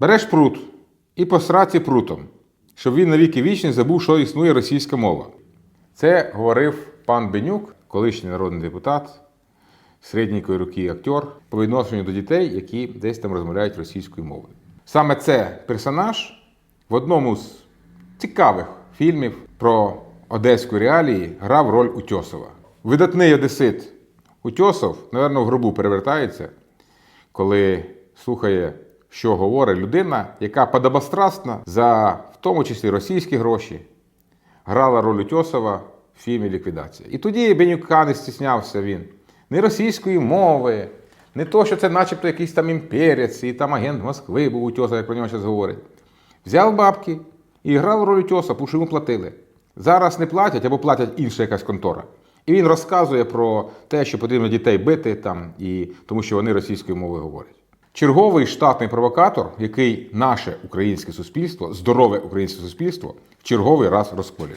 Береш прут і по сраці прутом, щоб він навіки вічні забув, що існує російська мова. Це говорив пан Бенюк, колишній народний депутат, середньої руки актер, по відношенню до дітей, які десь там розмовляють російською мовою. Саме це персонаж в одному з цікавих фільмів про одеську реалії грав роль Утьосова. Видатний одесит Утьосов, напевно, в гробу перевертається, коли слухає, що говорить людина, яка подобострастна за в тому числі російські гроші грала роль Утьосова в фільмі Ліквідація. І тоді Бенюка не стіснявся він. Не російської мови, не то, що це начебто якийсь там імперець і там агент Москви був Утьосов, як про нього зараз говорять. Взяв бабки і грав роль Утьоса, тому що йому платили. Зараз не платять або платять інша якась контора. І він розказує про те, що потрібно дітей бити там, і тому що вони російською мовою говорять. Черговий штатний провокатор, який наше українське суспільство, здорове українське суспільство, в черговий раз розколює.